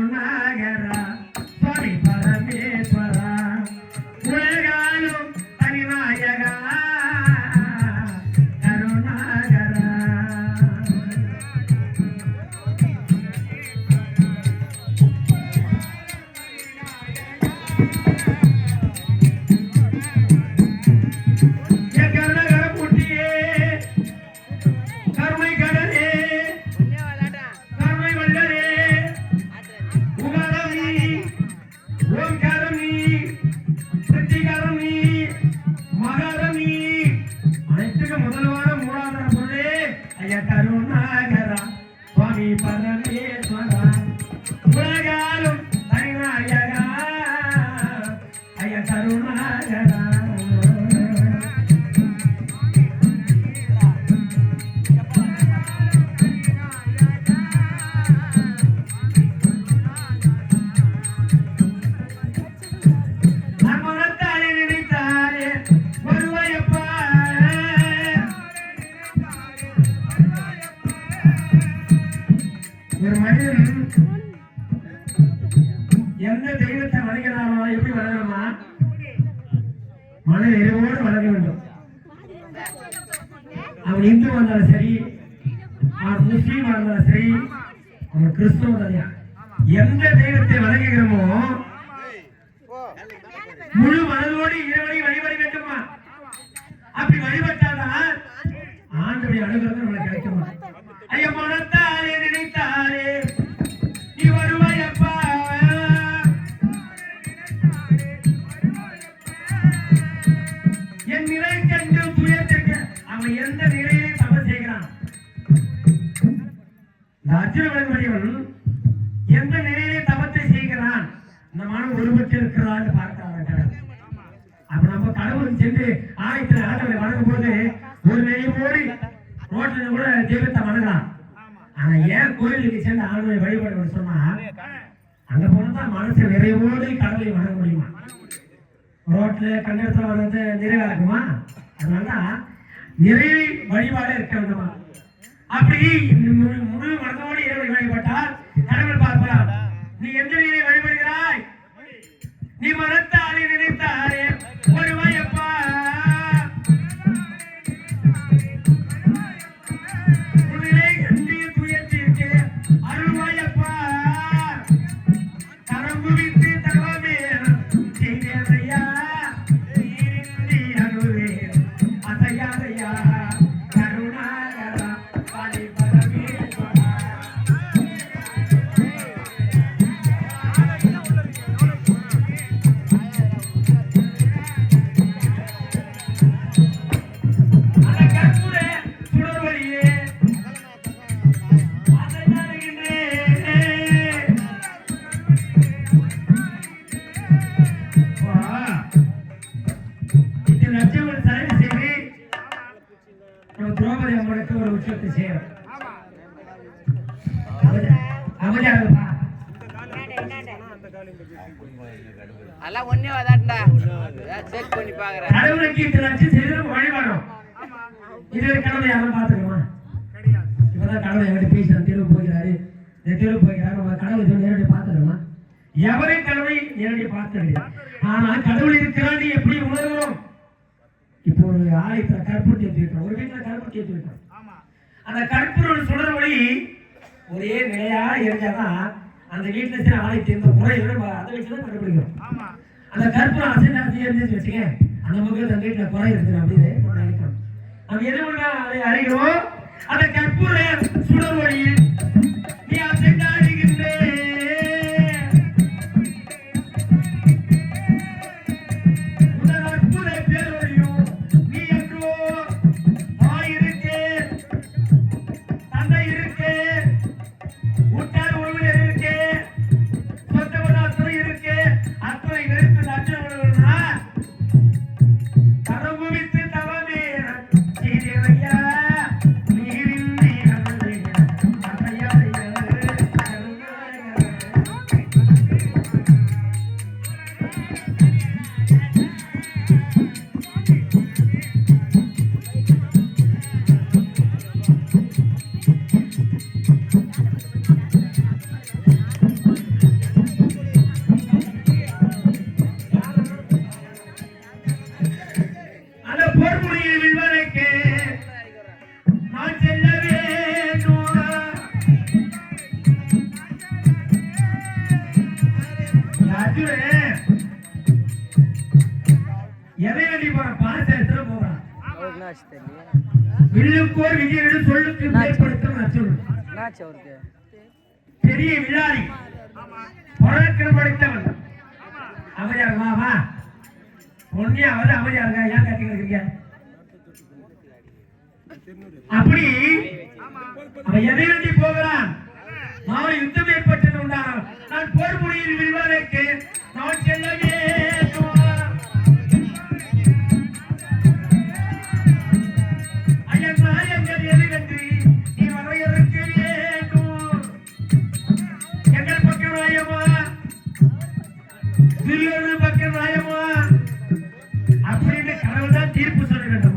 una guerra, Sami para mi espada, juega Padre ஒரு மனிதன் எந்த தெய்வத்தை வணங்கினாரோ எப்படி வணங்கணுமா மன நிறைவோடு வளர வேண்டும். அவன் இந்து வந்தாலும் சரி அவன் முஸ்லீம் வந்தாலும் சரி அவன் கிறிஸ்துவ வந்தாலும் எந்த தெய்வத்தை வணங்குகிறோமோ முழு மனதோடு இறைவனை வழிபட வேண்டுமா? அப்படி வழிபட்டாதான் ஆண்டுடைய அனுகிரகம் நம்மளுக்கு கிடைக்குமா? உயர்ந்த எந்த நிலையிலே தவறு செய்கிறான்? இந்த அர்ஜுன விளங்குவடிவன் எந்த நிலையிலே தவத்தை செய்கிறான்? இந்த மனம் ஒருபட்டு இருக்கிறான்னு பார்க்கிறான் அப்ப நம்ம கடவுளுக்கு சென்று ஆலயத்தில் ஆண்டவரை வணங்கும் போது ஒரு நினைவோடு ரோட்ல கூட தெய்வத்தை வணங்கலாம் ஆனா ஏன் கோயிலுக்கு சென்று ஆண்டவரை வழிபடணும்னு சொன்னா அங்க போனதான் மனசு நிறைவோடு கடவுளை வணங்க முடியுமா? ரோட்ல கண்டத்துல வர்றது நிறைவா இருக்குமா? அதனால நிறைவு வழிபாடு இருக்க வேண்டுமா அப்படி முழு முழு மனதோடு இறைவனை வழிபட்டால் கடவுள் பார்ப்பார். நீ எந்த நீரை வழிபடுகிறாய்? நீ மனத்தாலே நினைத்தாலே வருவாயப்பா உன்னிலே கண்டு துயர்த்திற்கு அருள்வாயப்பா கரம் அமைதியாகப்பா அதெல்லாம் ஒன்னே வதாட்டா செக் பண்ணி பாக்குறேன். கடவுளுக்கு இத்தனை லட்சம் செய்து வழிபாடும் இது கடவுளை யாரும் பார்த்துக்கணுமா? இப்பதான் கடவுளை என்கிட்ட பேசுறாரு தெருவு போகிறாரு. இந்த தெருவு போகிறாரு. கடவுளை நேரடி பார்த்துக்கணுமா? கடவுளை நேரடி ஆனா கடவுள் இருக்கிறான்னு எப்படி உணர்கிறோம்? இப்போ ஒரு ஆலயத்துல கற்பூரத்தை ஏற்றி வைக்கிறோம். ஒரு வீட்டுல கற்பூரத்தை ஏற்றி வைக்கிறோம். அந்த கற்பூரம் சுடர் ஒரே நிலையா எரிஞ்சாதான் அந்த வீட்டுல ஆலயத்தை எந்த குறையில நம்ம அதை வச்சுதான் கண்டுபிடிக்கிறோம் அந்த கற்பூரம் அசைந்து அசைஞ்சு எரிஞ்சு வச்சுங்க அந்த மக்கள் அந்த வீட்டுல குறை இருக்குது அப்படின்னு நம்ம எது பண்ணா அதை அறிகிறோம் அந்த கற்பூர சுடர் எதை வேண்டி போற பாசத்துல போறான். வில்லுக்கோர் விஜயோடு சொல்லுக்கு மேற்படுத்தும் பெரிய விழாரி பழக்கம் படைத்தவன். அமைதியா வா வா. பொண்ணே அவர் அமைதியா இருக்கா ஏன் அப்படி அவன் எதை வேண்டி போகிறான்? நான் யுத்தம் ஏற்பட்டது உண்டான நான் போர் முடியில் விழுவதற்கு எங்கள் பக்கம் பக்கம் நியாயமா அப்படின்னு கடவுள் தான் தீர்ப்பு சொல்ல வேண்டும்